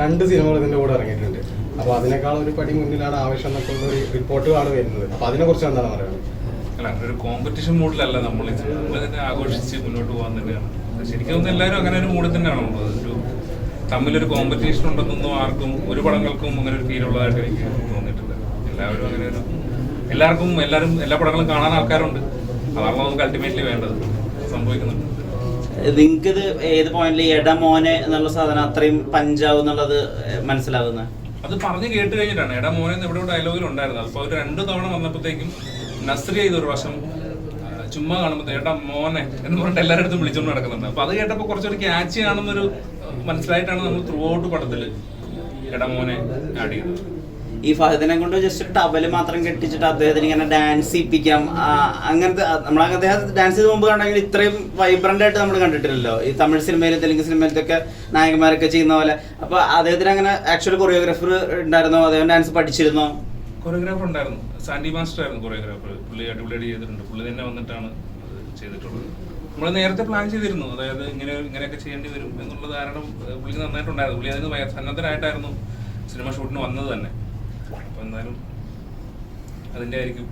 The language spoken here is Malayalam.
രണ്ട് സിനിമകൾ ഇതിന്റെ കൂടെ ഇറങ്ങിയിട്ടുണ്ട്. അപ്പൊ അതിനേക്കാൾ ഒരു പടി മുന്നിലാണ് ആവശ്യം എന്നൊക്കെ ഉള്ള ഒരു റിപ്പോർട്ടുകളാണ് വരുന്നത്. അപ്പൊ അതിനെ കുറിച്ച് എന്താണ് പറയുന്നത് അല്ല ഒരു കോമ്പറ്റീഷൻ മൂഡിലല്ല നമ്മൾ തന്നെ ആഘോഷിച്ച് മുന്നോട്ട് പോകാൻ ശരിക്കും എല്ലാവരും അങ്ങനെ ഒരു മൂഡിൽ തന്നെയാണ് ഉള്ളത്. ഒരു തമ്മിലൊരു കോമ്പറ്റീഷൻ ഉണ്ടെന്നൊന്നും ആർക്കും ഒരു പടങ്ങൾക്കും അങ്ങനെ ഒരു ഫീൽ ഉള്ളതായിട്ട് എനിക്ക് തോന്നിയിട്ടില്ല. എല്ലാവരും അങ്ങനെ ഒരു എല്ലാവർക്കും എല്ലാവരും എല്ലാ പടങ്ങളും കാണാൻ ആൾക്കാരുണ്ട്. അതാണ് നമുക്ക് അൾട്ടിമേറ്റ്ലി വേണ്ടത്. സംഭവിക്കുന്നുണ്ട്. നിങ്ങൾക്ക് ഇത് ഏത് പോയിന്റിൽ എട മോനെ എന്നുള്ള സാധനം അത്രയും പഞ്ചാവും എന്നുള്ളത് മനസ്സിലാവുന്നത് അത് പറഞ്ഞു കേട്ട് കഴിഞ്ഞിട്ടാണ്. എടാ മോനെ എവിടെ ഡയലോഗിൽ ഉണ്ടായിരുന്നു. അപ്പോൾ ഒരു രണ്ട് തവണ വന്നപ്പോഴത്തേക്കും നസ്രി ചെയ്ത് ഒരു വശം ചുമ്മാ കാണുമ്പോൾ ഏട്ടാ മോനെ എന്ന് പറഞ്ഞിട്ട് എല്ലാവരുടെ വിളിച്ചോണ്ട് നടക്കുന്നുണ്ട്. അപ്പൊ അത് കേട്ടപ്പോൾ കുറച്ചൊരു ക്യാച്ച് ആണെന്നൊരു മനസ്സിലായിട്ടാണ് നമ്മൾ ത്രൂ ഔട്ട് പടത്തിൽ എടാ മോനെ ആഡ് ചെയ്തത്. ഈ ഫഹദിനെ കൊണ്ട് ജസ്റ്റ് ടബൽ മാത്രം കെട്ടിച്ചിട്ട് അദ്ദേഹത്തിന് ഇങ്ങനെ ഡാൻസ് ചെയ്യിപ്പിക്കാം. അങ്ങനത്തെ നമ്മൾ അദ്ദേഹം ഡാൻസ് ചെയ്ത് മുമ്പ് കണ്ടെങ്കിൽ ഇത്രയും വൈബ്രന്റ് ആയിട്ട് നമ്മൾ കണ്ടിട്ടില്ലല്ലോ. ഈ തമിഴ് സിനിമയിലും തെലുങ്ക് സിനിമയിലൊക്കെ നായകന്മാരൊക്കെ ചെയ്യുന്ന പോലെ. അപ്പൊ അദ്ദേഹത്തിന് അങ്ങനെ ആക്ച്വലി കൊറിയോഗ്രാഫർ ഉണ്ടായിരുന്നോ? അദ്ദേഹം ഡാൻസ് പഠിച്ചിരുന്നോ? കൊറിയോഗ്രാഫർ ഉണ്ടായിരുന്നു. സാൻഡി മാസ്റ്റർ ആയിരുന്നു കൊറിയോഗ്രാഫർ പുള്ളി അടിപൊളിയായിട്ട് ചെയ്തിട്ടുണ്ട്. പുള്ളി തന്നെ വന്നിട്ടാണ് ചെയ്തിട്ടുള്ളത്. നമ്മൾ നേരത്തെ പ്ലാൻ ചെയ്തിരുന്നു. അതായത് ഇങ്ങനെ ഇങ്ങനെയൊക്കെ ചെയ്യേണ്ടി വരും എന്നുള്ള ധാരണ പുള്ളി നന്നായിട്ടുണ്ടായിരുന്നു. പുള്ളി അതിന് സന്നദ്ധനായിട്ടായിരുന്നു സിനിമ ഷൂട്ടിന് വന്നത് തന്നെ. അതിന്റെ അതിന്റെ ആയിരിക്കും